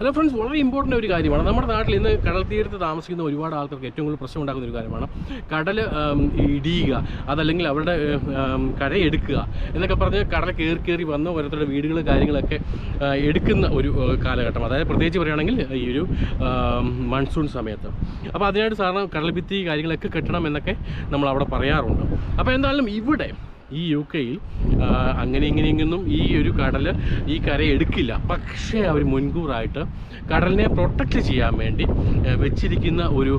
അല്ല ഫ്രണ്ട്സ് വളരെ ഇമ്പോർട്ടന്റ് ഒരു കാര്യമാണ്. നമ്മുടെ നാട്ടിൽ ഇന്ന് കടൽ തീരത്ത് താമസിക്കുന്ന ഒരുപാട് ആൾക്കാർക്ക് ഏറ്റവും കൂടുതൽ പ്രശ്നം ഉണ്ടാക്കുന്ന ഒരു കാര്യമാണ്. കടൽ ഇടിയുക അതല്ലെങ്കിൽ അവരുടെ കരയെടുക്കുക എന്നൊക്കെ പറഞ്ഞ് കടൽ കയറി കയറി വന്ന് ഓരോരുത്തരുടെ വീടുകൾ കാര്യങ്ങളൊക്കെ എടുക്കുന്ന ഒരു കാലഘട്ടം. അതായത് പ്രത്യേകിച്ച് പറയുകയാണെങ്കിൽ ഈ ഒരു മൺസൂൺ സമയത്ത്. അപ്പോൾ അതിനായിട്ട് സാറിന് കടൽഭിത്തി കാര്യങ്ങളൊക്കെ കെട്ടണം എന്നൊക്കെ നമ്മൾ അവിടെ പറയാറുണ്ട്. അപ്പോൾ എന്തായാലും ഇവിടെ ഈ യു കെയിൽ അങ്ങനെ ഇങ്ങനെയൊന്നും ഈ ഒരു കടൽ ഈ കര എടുക്കില്ല. പക്ഷേ അവർ മുൻകൂറായിട്ട് കടലിനെ പ്രൊട്ടക്റ്റ് ചെയ്യാൻ വേണ്ടി വെച്ചിരിക്കുന്ന ഒരു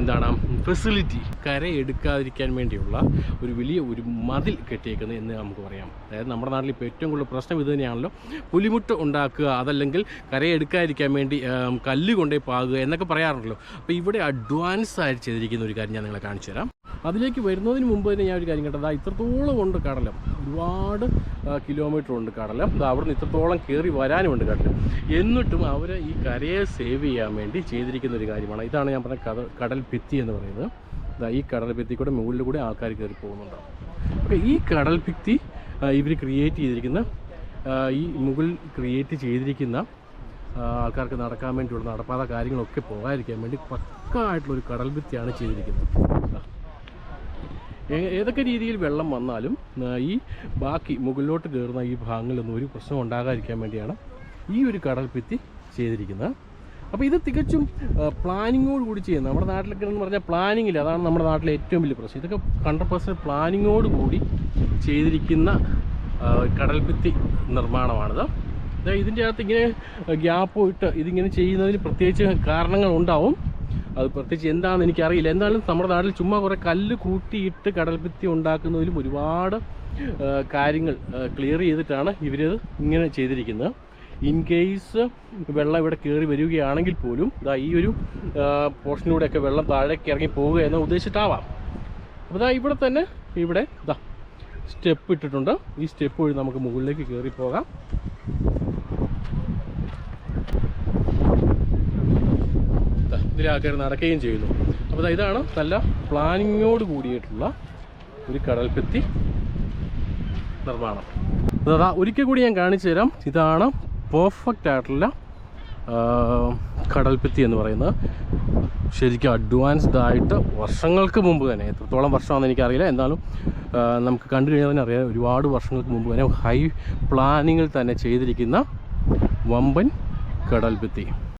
എന്താണ് ഫെസിലിറ്റി കര എടുക്കാതിരിക്കാൻ വേണ്ടിയുള്ള ഒരു വലിയ ഒരു മതിൽ കെട്ടിയേക്കുന്നത് എന്ന് നമുക്ക് പറയാം. അതായത് നമ്മുടെ നാട്ടിൽ ഇപ്പോൾ ഏറ്റവും കൂടുതൽ പ്രശ്നം ഇത് തന്നെയാണല്ലോ. പുലിമുട്ട് ഉണ്ടാക്കുക അതല്ലെങ്കിൽ കരയെടുക്കാതിരിക്കാൻ വേണ്ടി കല്ല് കൊണ്ടേ പാകുക എന്നൊക്കെ പറയാറുണ്ടല്ലോ. അപ്പോൾ ഇവിടെ അഡ്വാൻസ് ആയിട്ട് ചെയ്തിരിക്കുന്ന ഒരു കാര്യം ഞാൻ നിങ്ങളെ കാണിച്ചു തരാം അതിലേക്ക് വരുന്നതിന് മുമ്പ് തന്നെ ഞാൻ ഒരു കാര്യം കേട്ടത്. ഇത്രത്തോളം ഉണ്ട് കടലം. ഒരുപാട് കിലോമീറ്റർ ഉണ്ട് കടലം. അവിടുന്ന് ഇത്രത്തോളം കയറി വരാനുമുണ്ട് കടലം. എന്നിട്ടും അവർ ഈ കരയെ സേവ് ചെയ്യാൻ വേണ്ടി ചെയ്തിരിക്കുന്ന ഒരു കാര്യമാണ്. ഇതാണ് ഞാൻ പറഞ്ഞ കട കടൽ ഭിത്തി എന്ന് പറയുന്നത്. ഈ കടൽ ഭിത്തി കൂടെ മുകളിൽ കൂടെ ആൾക്കാർ കയറി പോകുന്നുണ്ട്. ഓക്കെ ഈ കടൽ ഭിത്തി ഇവർ ക്രിയേറ്റ് ചെയ്തിരിക്കുന്ന ഈ മുകളിൽ ക്രിയേറ്റ് ചെയ്തിരിക്കുന്ന ആൾക്കാർക്ക് നടക്കാൻ വേണ്ടിയുള്ള നടപ്പാത കാര്യങ്ങളൊക്കെ പോകാതിരിക്കാൻ വേണ്ടി പക്കായിട്ടുള്ളൊരു കടൽ ഭിത്തിയാണ് ചെയ്തിരിക്കുന്നത്. ഏതൊക്കെ രീതിയിൽ വെള്ളം വന്നാലും ഈ ബാക്കി മുകളിലോട്ട് കയറുന്ന ഈ ഭാഗങ്ങളിലൊന്നും ഒരു പ്രശ്നം ഉണ്ടാകാതിരിക്കാൻ വേണ്ടിയാണ് ഈ ഒരു കടൽഭിത്തി ചെയ്തിരിക്കുന്നത്. അപ്പോൾ ഇത് തികച്ചും പ്ലാനിങ്ങോട് കൂടി ചെയ്യുന്നത് നമ്മുടെ നാട്ടിലൊക്കെ എന്ന് പറഞ്ഞാൽ പ്ലാനിങ്ങില്ല അതാണ് നമ്മുടെ നാട്ടിലെ ഏറ്റവും വലിയ പ്രശ്നം. ഇതൊക്കെ ഹൺഡ്രഡ് പെർസെന്റ് പ്ലാനിങ്ങോട് കൂടി ചെയ്തിരിക്കുന്ന കടൽഭിത്തി കടൽ ഭിത്തി നിർമ്മാണമാണിത്. ഇതിന്റെ അകത്ത് ഇങ്ങനെ ഗ്യാപ്പ് ഇട്ട് ഇതിങ്ങനെ ചെയ്യുന്നതിന് പ്രത്യേകിച്ച് കാരണങ്ങൾ ഉണ്ടാവും അത് പ്രത്യേകിച്ച് എന്താണെന്ന് എനിക്കറിയില്ല. എന്തായാലും നമ്മുടെ നാട്ടിൽ ചുമ്മാ കുറേ കല്ല് കൂട്ടിയിട്ട് കടൽഭിത്തി ഉണ്ടാക്കുന്നതിലും ഒരുപാട് കാര്യങ്ങൾ ക്ലിയർ ചെയ്തിട്ടാണ് ഇവരത് ഇങ്ങനെ ചെയ്തിരിക്കുന്നത്. ഇൻ കേസ് വെള്ളം ഇവിടെ കയറി വരികയാണെങ്കിൽ പോലും ഇതാ ഈ ഒരു പോർഷനിലൂടെയൊക്കെ വെള്ളം താഴേക്ക് ഇറങ്ങി പോവുക എന്ന് ഉദ്ദേശിച്ചിട്ടാവാം. അപ്പോൾ ഇതാ ഇവിടെ തന്നെ ഇവിടെ ഇതാ സ്റ്റെപ്പ് ഇട്ടിട്ടുണ്ട്. ഈ സ്റ്റെപ്പ് വഴി നമുക്ക് മുകളിലേക്ക് കയറി പോകാം. ഇതിൽ ആൾക്കാർ നടക്കുകയും ചെയ്യുന്നു. അപ്പോൾ ഇതാണ് നല്ല പ്ലാനിങ്ങോട് കൂടിയിട്ടുള്ള ഒരു കടൽപ്പെത്തി നിർമ്മാണം. അതാ ഒരിക്കൽ കൂടി ഞാൻ കാണിച്ചു തരാം. ഇതാണ് പെർഫെക്റ്റ് ആയിട്ടുള്ള കടൽപ്പെത്തി എന്ന് പറയുന്നത്. ശരിക്കും അഡ്വാൻസ്ഡ് ആയിട്ട് വർഷങ്ങൾക്ക് മുമ്പ് തന്നെ എത്രത്തോളം വർഷമാണെന്ന് എനിക്കറിയില്ല. എന്നാലും നമുക്ക് കണ്ടു കഴിഞ്ഞാൽ തന്നെ അറിയാം ഒരുപാട് വർഷങ്ങൾക്ക് മുമ്പ് തന്നെ ഹൈ പ്ലാനിങ്ങിൽ തന്നെ ചെയ്തിരിക്കുന്ന വമ്പൻ കടൽഭിത്തി.